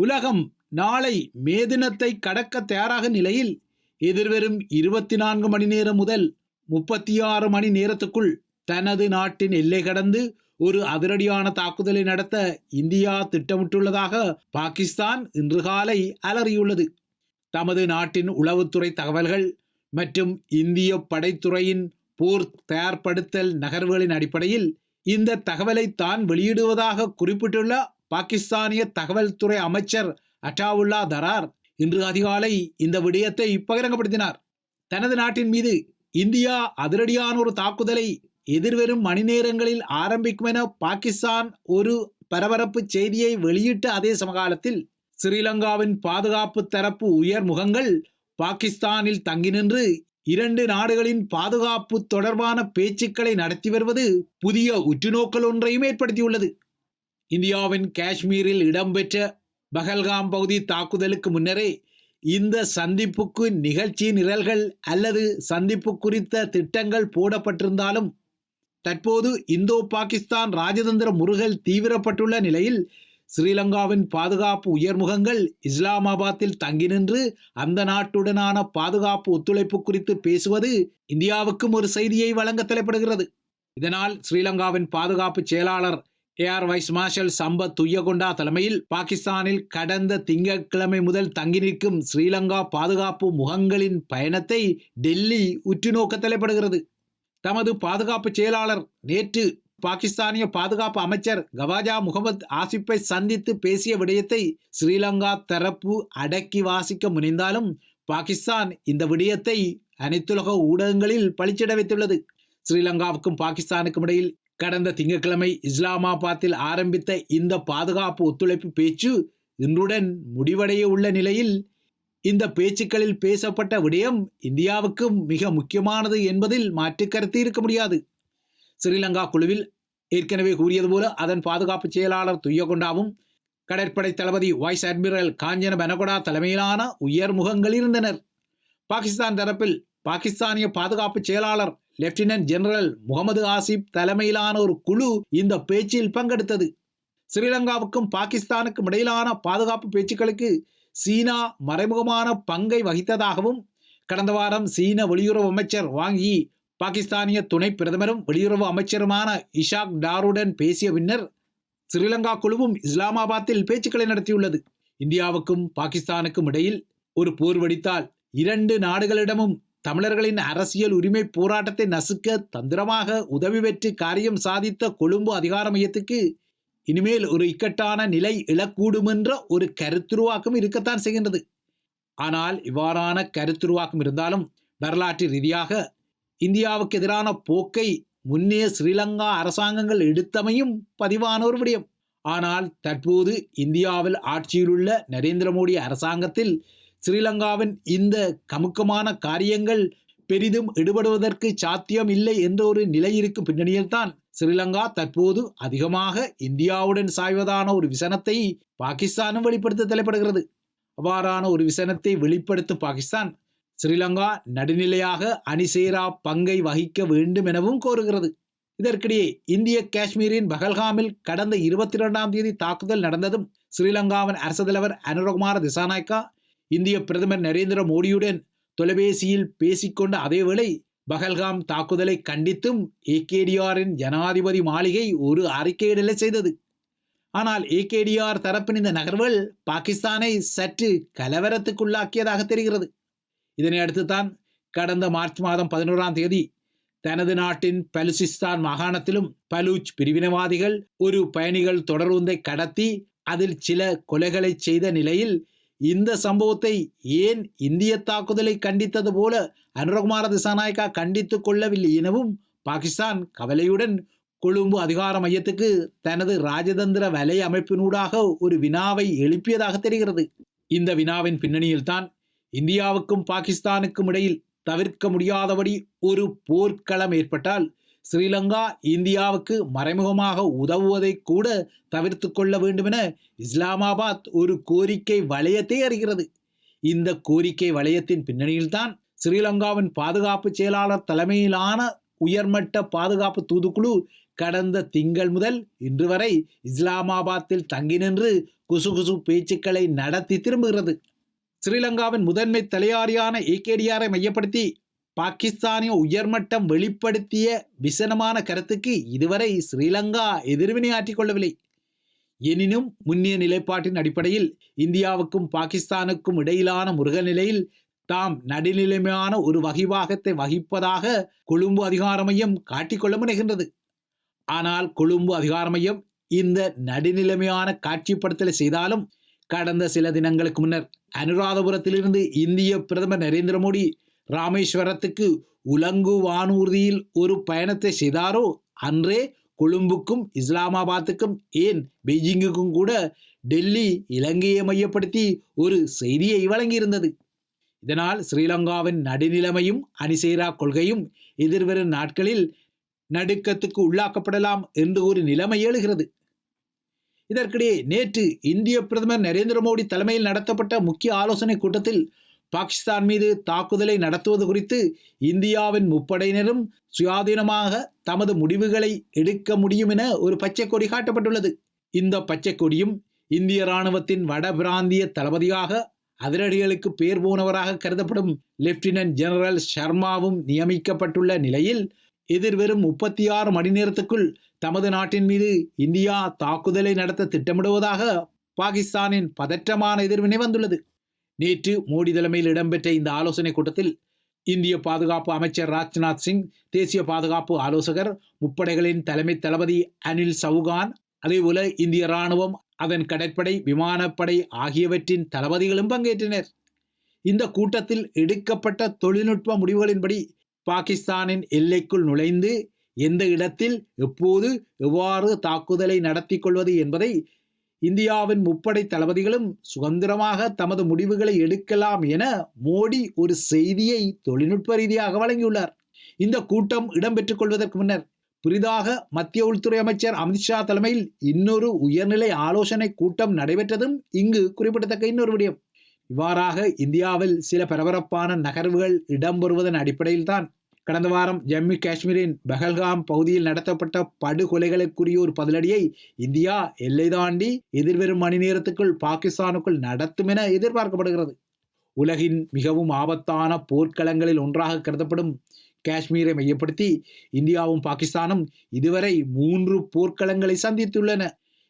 உலகம் நாளை மே தினத்தை கடக்க தயாராக நிலையில் எதிர்வரும் இருபத்தி நான்கு மணி நேரம் முதல் முப்பத்தி ஆறு மணி நேரத்துக்குள் தனது நாட்டின் எல்லை கடந்து ஒரு அதிரடியான தாக்குதலை நடத்த இந்தியா திட்டமிட்டுள்ளதாக பாகிஸ்தான் இன்று காலை அலறியுள்ளது. தமது நாட்டின் உளவுத்துறை தகவல்கள் மற்றும் இந்திய படைத்துறையின் போர் தயார்படுத்தல் நகர்வுகளின் அடிப்படையில் இந்த தகவலை தான் வெளியிடுவதாக குறிப்பிட்டுள்ள பாகிஸ்தானிய தகவல் துறை அமைச்சர் அட்டாவுல்லா தரார் இன்று அதிகாலை இந்த விடயத்தை பகிரங்கப்படுத்தினார். தனது நாட்டின் மீது இந்தியா அதிரடியான ஒரு தாக்குதலை எதிர்வரும் மணி நேரங்களில் ஆரம்பிக்கும் என பாகிஸ்தான் ஒரு பரபரப்பு செய்தியை வெளியிட்ட அதே சமகாலத்தில் ஸ்ரீலங்காவின் பாதுகாப்பு தரப்பு உயர் முகங்கள் பாகிஸ்தானில் தங்கி நின்று இரண்டு நாடுகளின் பாதுகாப்பு தொடர்பான பேச்சுக்களை நடத்தி வருவது புதிய உற்றுநோக்கல் ஒன்றையும் ஏற்படுத்தியுள்ளது. இந்தியாவின் காஷ்மீரில் இடம்பெற்ற பகல்காம் பகுதி தாக்குதலுக்கு முன்னரே இந்த சந்திப்புக்கு நிகழ்ச்சி நிரல்கள் அல்லது சந்திப்பு குறித்த திட்டங்கள் போடப்பட்டிருந்தாலும் தற்போது இந்தோ பாகிஸ்தான் ராஜதந்திர முருகல் தீவிரப்பட்டுள்ள நிலையில் ஸ்ரீலங்காவின் பாதுகாப்பு உயர்முகங்கள் இஸ்லாமாபாத்தில் தங்கி நின்று அந்த நாட்டுடனான பாதுகாப்பு ஒத்துழைப்பு குறித்து பேசுவது இந்தியாவுக்கும் ஒரு செய்தியை வழங்க தலைப்படுகிறது. இதனால் ஸ்ரீலங்காவின் பாதுகாப்பு செயலாளர் air vice marshal Sampath Thuyacontha தலைமையில் பாகிஸ்தானில் கடந்த திங்கட்கிழமை முதல் தங்கி நிற்கும் ஸ்ரீலங்கா பாதுகாப்பு முகங்களின் பயணத்தை டெல்லி உற்றுநோக்க தலைப்படுகிறது. தமது பாதுகாப்பு செயலாளர் நேற்று பாகிஸ்தானிய பாதுகாப்பு அமைச்சர் கவாஜா முகமது ஆசிப்பை சந்தித்து பேசிய விடயத்தை ஸ்ரீலங்கா தரப்பு அடக்கி வாசிக்க முனைந்தாலும் பாகிஸ்தான் இந்த விடயத்தை அனைத்துலக ஊடகங்களில் பளிச்சிட வைத்துள்ளது. ஸ்ரீலங்காவுக்கும் பாகிஸ்தானுக்கும் இடையில் கடந்த திங்கட்கிழமை இஸ்லாமாபாத்தில் ஆரம்பித்த இந்த பாதுகாப்பு ஒத்துழைப்பு பேச்சு இன்றுடன் முடிவடைய உள்ள நிலையில் இந்த பேச்சுக்களில் பேசப்பட்ட விடயம் இந்தியாவுக்கும் மிக முக்கியமானது என்பதில் மாற்று கருத்து இருக்க முடியாது. ஸ்ரீலங்கா குழுவில் ஏற்கனவே கூறியது போல அதன் பாதுகாப்பு செயலாளர் துய்யகொண்டாவும் கடற்படை தளபதி வைஸ் அட்மிரல் காஞ்சன பெனகொடா தலைமையிலான உயர்முகங்கள் இருந்தனர். பாகிஸ்தான் தரப்பில் பாகிஸ்தானிய பாதுகாப்பு செயலாளர் லெப்டினன்ட் ஜெனரல் முகமது ஆசிப் தலைமையிலான ஒரு குழு இந்த பேச்சில் பங்கெடுத்தது. ஸ்ரீலங்காவுக்கும் பாகிஸ்தானுக்கும் இடையிலான பாதுகாப்பு பேச்சுக்களுக்கு சீனா மறைமுகமான பங்கை வகித்ததாகவும் கடந்த வாரம் சீன வெளியுறவு அமைச்சர் வாங்கி பாகிஸ்தானிய துணை பிரதமரும் வெளியுறவு அமைச்சருமான இஷாக் டாருடன் பேசிய பின்னர் ஸ்ரீலங்கா குழுவும் இஸ்லாமாபாத்தில் பேச்சுக்களை நடத்தியுள்ளது. இந்தியாவுக்கும் பாகிஸ்தானுக்கும் இடையில் ஒரு போர் வெடித்தால் இரண்டு நாடுகளிடமும் தமிழர்களின் அரசியல் உரிமை போராட்டத்தை நசுக்க தந்திரமாக உதவி பெற்று காரியம் சாதித்த கொழும்பு அதிகார மையத்துக்கு இனிமேல் ஒரு இக்கட்டான நிலை இழக்கூடும் என்ற ஒரு கருத்துருவாக்கம் இருக்கத்தான் செய்கின்றது. ஆனால் இவ்வாறான கருத்துருவாக்கம் இருந்தாலும் வரலாற்று ரீதியாக இந்தியாவுக்கு எதிரான போக்கை முன்னே ஸ்ரீலங்கா அரசாங்கங்கள் எடுத்தமையும் பதிவான ஒரு விடயம். ஆனால் தற்போது இந்தியாவில் ஆட்சியிலுள்ள நரேந்திர மோடி அரசாங்கத்தில் ஸ்ரீலங்காவின் இந்த கமுக்கமான காரியங்கள் பெரிதும் ஈடுபடுவதற்கு சாத்தியம் இல்லை என்ற ஒரு நிலை இருக்கும் பின்னணியில்தான் ஸ்ரீலங்கா தற்போது அதிகமாக இந்தியாவுடன் சாய்வதான ஒரு விசனத்தை பாகிஸ்தானும் வெளிப்படுத்த தலைப்படுகிறது. அவ்வாறான ஒரு விசனத்தை வெளிப்படுத்தும் பாகிஸ்தான் ஸ்ரீலங்கா நடுநிலையாக அணிசேரா பங்கை வகிக்க வேண்டும் எனவும் கோருகிறது. இதற்கிடையே இந்திய காஷ்மீரின் பகல்காமில் கடந்த இருபத்தி இரண்டாம் தேதி தாக்குதல் நடந்ததும் ஸ்ரீலங்காவின் அரசு தலைவர் அனுரகுமார திசாநாயக்கா இந்திய பிரதமர் நரேந்திர மோடியுடன் தொலைபேசியில் பேசிக்கொண்ட அதேவேளை பகல்காம் தாக்குதலை கண்டித்தும் ஏகேடிஆரின் ஜனாதிபதி மாளிகை ஒரு அறிக்கையிடலை செய்தது. ஆனால் ஏகேடிஆர் தரப்பின் இந்த நகர்வுகள் பாகிஸ்தானை சற்று கலவரத்துக்குள்ளாக்கியதாக தெரிகிறது. இதனை அடுத்துத்தான் கடந்த மார்ச் மாதம் பதினோராம் தேதி தனது நாட்டின் பலுசிஸ்தான் மாகாணத்திலும் பலூச் பிரிவினவாதிகள் ஒரு பயணிகள் தொடர்வுந்தை கடத்தி அதில் சில கொலைகளை செய்த நிலையில் இந்த சம்பவத்தை ஏன் இந்திய தாக்குதலை கண்டித்தது போல அனுரகுமார திசாநாயக்கா கண்டித்து கொள்ளவில்லை எனவும் பாகிஸ்தான் கவலையுடன் கொழும்பு அதிகார மையத்துக்கு தனது ராஜதந்திர வலை அமைப்பினூடாக ஒரு வினாவை எழுப்பியதாக தெரிகிறது. இந்த வினாவின் பின்னணியில்தான் இந்தியாவுக்கும் பாகிஸ்தானுக்கும் இடையில் தவிர்க்க முடியாதபடி ஒரு போர்க்களம் ஏற்பட்டால் ஸ்ரீலங்கா இந்தியாவுக்கு மறைமுகமாக உதவுவதை கூட தவிர்த்து கொள்ள வேண்டுமென இஸ்லாமாபாத் ஒரு கோரிக்கை வளையத்தை அறிகிறது. இந்த கோரிக்கை வளையத்தின் பின்னணியில்தான் ஸ்ரீலங்காவின் பாதுகாப்பு செயலாளர் தலைமையிலான உயர்மட்ட பாதுகாப்பு தூதுக்குழு கடந்த திங்கள் முதல் இன்று வரை இஸ்லாமாபாத்தில் தங்கி நின்று குசுகுசு பேச்சுக்களை நடத்தி திரும்புகிறது. ஸ்ரீலங்காவின் முதன்மை தலையாரியான ஏகேடிஆரை மையப்படுத்தி பாகிஸ்தானிய உயர்மட்டம் வெளிப்படுத்திய விசனமான கருத்துக்கு இதுவரை ஸ்ரீலங்கா எதிர்வினை ஆற்றிக் கொள்ளவில்லை. எனினும் முன்னிய நிலைப்பாட்டின் அடிப்படையில் இந்தியாவுக்கும் பாகிஸ்தானுக்கும் இடையிலான முருகநிலையில் தாம் நடுநிலைமையான ஒரு வகிவாகத்தை வகிப்பதாக கொழும்பு அதிகார மையம் காட்டிக்கொள்ள முனைகின்றது. ஆனால் கொழும்பு அதிகார மையம் இந்த நடுநிலைமையான காட்சிப்படுத்தலை செய்தாலும் கடந்த சில தினங்களுக்கு முன்னர் அனுராதபுரத்திலிருந்து இந்திய பிரதமர் நரேந்திர மோடி ராமேஸ்வரத்துக்கு உலங்கு வானூர்தியில் ஒரு பயணத்தை செய்தாரோ? அன்றே கொழும்புக்கும் இஸ்லாமாபாத்துக்கும் ஏன் பெய்ஜிங்குக்கும் கூட டெல்லி இலங்கையை மையப்படுத்தி ஒரு செய்தியை வழங்கியிருந்தது. இதனால் ஸ்ரீலங்காவின் நடுநிலைமையும் அணிசேரா கொள்கையும் எதிர்வரும் நாட்களில் நடுக்கத்துக்கு உள்ளாக்கப்படலாம் என்று ஒரு நிலைமை எழுகிறது. இதற்கிடையே நேற்று இந்திய பிரதமர் நரேந்திர மோடி தலைமையில் நடத்தப்பட்ட முக்கிய ஆலோசனை கூட்டத்தில் பாகிஸ்தான் மீது தாக்குதலை நடத்துவது குறித்து இந்தியாவின் முப்படையினரும் சுயாதீனமாக தமது முடிவுகளை எடுக்க முடியும் என ஒரு பச்சை கொடி காட்டப்பட்டுள்ளது. இந்த பச்சை கொடியும் இந்திய இராணுவத்தின் வட பிராந்திய தளபதியாக அதிரடிகளுக்கு பேர் போனவராக கருதப்படும் லெப்டினன்ட் ஜெனரல் ஷர்மாவும் நியமிக்கப்பட்டுள்ள நிலையில் எதிர்வரும் முப்பத்தி ஆறு மணி நேரத்துக்குள் தமது நாட்டின் மீது இந்தியா தாக்குதலை நடத்த திட்டமிடுவதாக பாகிஸ்தானின் பதற்றமான எதிர்வினை வந்துள்ளது. நேற்று மோடி தலைமையில் இடம்பெற்ற இந்த ஆலோசனை கூட்டத்தில் இந்திய பாதுகாப்பு அமைச்சர் ராஜ்நாத் சிங் தேசிய பாதுகாப்பு ஆலோசகர் முப்படைகளின் தலைமை தளபதி அனில் சவுகான் அதேபோல இந்திய ராணுவம் அதன் கடற்படை விமானப்படை ஆகியவற்றின் தளபதிகளும் பங்கேற்றனர். இந்த கூட்டத்தில் எடுக்கப்பட்ட தொழில்நுட்ப முடிவுகளின்படி பாகிஸ்தானின் எல்லைக்குள் நுழைந்து எந்த இடத்தில் எப்போது எவ்வாறு தாக்குதலை நடத்தி கொள்வது என்பதை இந்தியாவின் முப்படை தளபதிகளும் சுதந்திரமாக தமது முடிவுகளை எடுக்கலாம் என மோடி ஒரு செய்தியை தொழில்நுட்ப ரீதியாக வழங்கியுள்ளார். இந்த கூட்டம் இடம்பெற்றுக் கொள்வதற்கு முன்னர் புதிதாக மத்திய உள்துறை அமைச்சர் அமித்ஷா தலைமையில் இன்னொரு உயர்நிலை ஆலோசனை கூட்டம் நடைபெற்றதும் இங்கு குறிப்பிடத்தக்க இன்னொரு விடயம். இவ்வாறாக இந்தியாவில் சில பரபரப்பான நகர்வுகள் இடம்பெறுவதன் அடிப்படையில் தான் கடந்த வாரம் ஜம்மு காஷ்மீரின் பஹல்காம் பகுதியில் நடத்தப்பட்ட படுகொலைகளுக்குரிய ஒரு பதிலடியை இந்தியா எல்லை தாண்டி எதிர்வரும் மணி நேரத்துக்குள் பாகிஸ்தானுக்குள் நடத்தும் என எதிர்பார்க்கப்படுகிறது. உலகின் மிகவும் ஆபத்தான போர்க்களங்களில் ஒன்றாக கருதப்படும் காஷ்மீரை மையப்படுத்தி இந்தியாவும் பாகிஸ்தானும் இதுவரை மூன்று போர்க்களங்களை சந்தித்துள்ளன.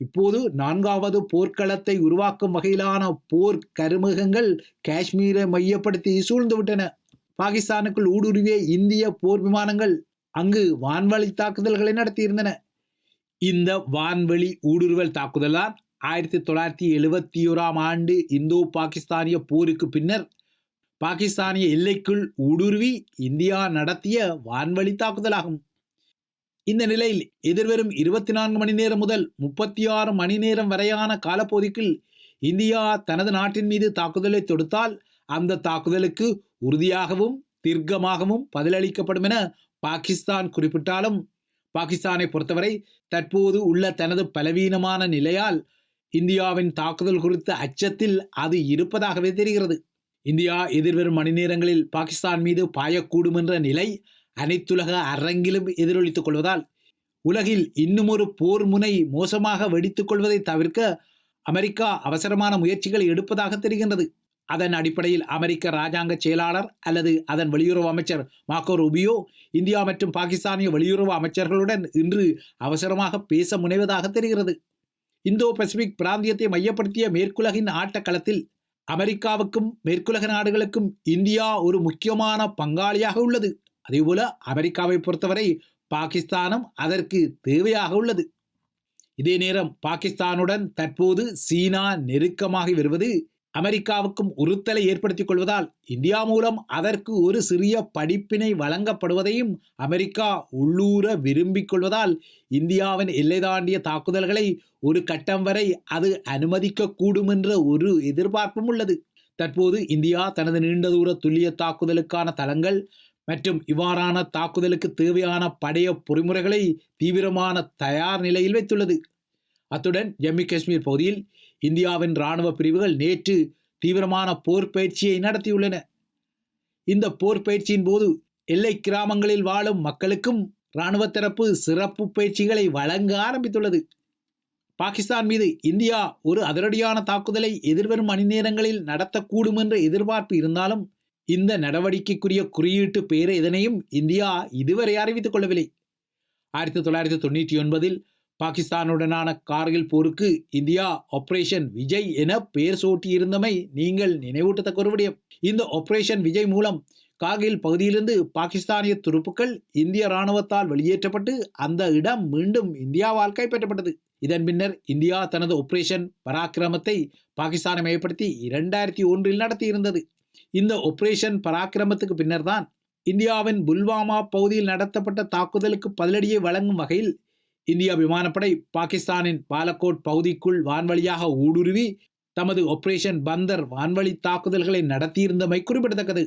இப்போது நான்காவது போர்க்களத்தை உருவாக்கும் வகையிலான போர் கருமுகங்கள் காஷ்மீரை மையப்படுத்தி சூழ்ந்துவிட்டன. பாகிஸ்தானுக்குள் ஊடுருவிய இந்திய போர் விமானங்கள் அங்கு வான்வழி தாக்குதல்களை நடத்தியிருந்தன. இந்த வான்வெளி ஊடுருவல் தாக்குதலால் ஆயிரத்தி தொள்ளாயிரத்தி எழுபத்தி ஓராம் ஆண்டு இந்தோ பாகிஸ்தானிய போருக்கு பின்னர் பாகிஸ்தானிய எல்லைக்குள் ஊடுருவி இந்தியா நடத்திய வான்வழி தாக்குதலாகும். இந்த நிலையில் எதிர்வரும் இருபத்தி நான்கு மணி நேரம் முதல் முப்பத்தி ஆறு மணி நேரம் வரையான காலப்பகுதிக்குள் இந்தியா தனது நாட்டின் மீது தாக்குதலை தொடுத்தால் அந்த தாக்குதலுக்கு உறுதியாகவும் தீர்க்கமாகவும் பதிலளிக்கப்படும் என பாகிஸ்தான் குறிப்பிட்டாலும் பாகிஸ்தானை பொறுத்தவரை தற்போது உள்ள தனது பலவீனமான நிலையால் இந்தியாவின் தாக்குதல் குறித்த அச்சத்தில் அது இருப்பதாகவே தெரிகிறது. இந்தியா எதிர்வரும் மணி நேரங்களில் பாகிஸ்தான் மீது பாயக்கூடும் என்ற நிலை அனைத்துலக அரங்கிலும் எதிரொலித்துக் கொள்வதால் உலகில் இன்னும் ஒரு போர் முனை மோசமாக வெடித்துக் கொள்வதை தவிர்க்க அமெரிக்கா அவசரமான முயற்சிகளை எடுப்பதாக தெரிகின்றது. அதன் அடிப்படையில் அமெரிக்க ராஜாங்க செயலாளர் அல்லது அதன் வெளியுறவு அமைச்சர் மாக்கோ ரூபியோ இந்தியா மற்றும் பாகிஸ்தானிய வெளியுறவு அமைச்சர்களுடன் இன்று அவசரமாக பேச முனைவதாக தெரிகிறது. இந்தோ பசிபிக் பிராந்தியத்தை மையப்படுத்திய மேற்குலகின் ஆட்டக்களத்தில் அமெரிக்காவுக்கும் மேற்குலக நாடுகளுக்கும் இந்தியா ஒரு முக்கியமான பங்காளியாக உள்ளது. அதேபோல அமெரிக்காவை பொறுத்தவரை பாகிஸ்தானும் அதற்கு தேவையாக உள்ளது. இதே நேரம் பாகிஸ்தானுடன் தற்போது சீனா நெருக்கமாகி வருவது அமெரிக்காவுக்கும் உறுத்தலை ஏற்படுத்திக் கொள்வதால் இந்தியா மூலம் அதற்கு ஒரு சிறிய படிப்பினை வழங்கப்படுவதையும் அமெரிக்கா உள்ளூர விரும்பிக் கொள்வதால் இந்தியாவின் எல்லை தாண்டிய தாக்குதல்களை ஒரு கட்டம் வரை அது அனுமதிக்கக்கூடும் என்ற ஒரு எதிர்பார்ப்பும் உள்ளது. தற்போது இந்தியா தனது நீண்ட தூர துல்லிய தாக்குதலுக்கான தளங்கள் மற்றும் இவ்வாறான தாக்குதலுக்கு தேவையான படைய பொறிமுறைகளை தீவிரமான தயார் நிலையில் வைத்துள்ளது. அத்துடன் ஜம்மு காஷ்மீர் பகுதியில் இந்தியாவின் இராணுவ பிரிவுகள் நேற்று தீவிரமான போர் பயிற்சியை நடத்தியுள்ளன. இந்த போர் பயிற்சியின் போது எல்லை கிராமங்களில் வாழும் மக்களுக்கும் இராணுவ தரப்பு சிறப்பு பயிற்சிகளை வழங்க ஆரம்பித்துள்ளது. பாகிஸ்தான் மீது இந்தியா ஒரு அதிரடியான தாக்குதலை எதிர்வரும் மணி நேரங்களில் நடத்தக்கூடும் என்ற எதிர்பார்ப்பு இருந்தாலும் இந்த நடவடிக்கைக்குரிய குறியீட்டு பெயர் எதனையும் இந்தியா இதுவரை அறிவித்துக் கொள்ளவில்லை. ஆயிரத்தி தொள்ளாயிரத்தி தொண்ணூற்றி ஒன்பதில் பாகிஸ்தானுடனான கார்கில் போருக்கு இந்தியா ஆபரேஷன் விஜய் என பெயர் சூட்டியிருந்தமை நீங்கள் நினைவூட்டத்தக்க ஒரு விடயம் இந்த ஆபரேஷன் விஜய் மூலம் கார்கில் பகுதியிலிருந்து பாகிஸ்தானிய துருப்புக்கள் இந்திய ராணுவத்தால் வெளியேற்றப்பட்டு அந்த இடம் மீண்டும் இந்தியாவால் கைப்பற்றப்பட்டது இதன் பின்னர் இந்தியா தனது ஆபரேஷன் பராக்கிரமத்தை பாகிஸ்தானை மையப்படுத்தி இரண்டாயிரத்தி ஒன்றில் நடத்தியிருந்தது. இந்த ஆபரேஷன் பராக்கிரமத்துக்கு பின்னர்தான் இந்தியாவின் புல்வாமா பகுதியில் நடத்தப்பட்ட தாக்குதலுக்கு பதிலடியை வழங்கும் வகையில் இந்திய விமானப்படை பாகிஸ்தானின் பாலக்கோட் பகுதிக்குள் வான்வழியாக ஊடுருவி தமது ஆபரேஷன் பந்தர் வான்வழி தாக்குதல்களை நடத்தியிருந்தமை குறிப்பிடத்தக்கது.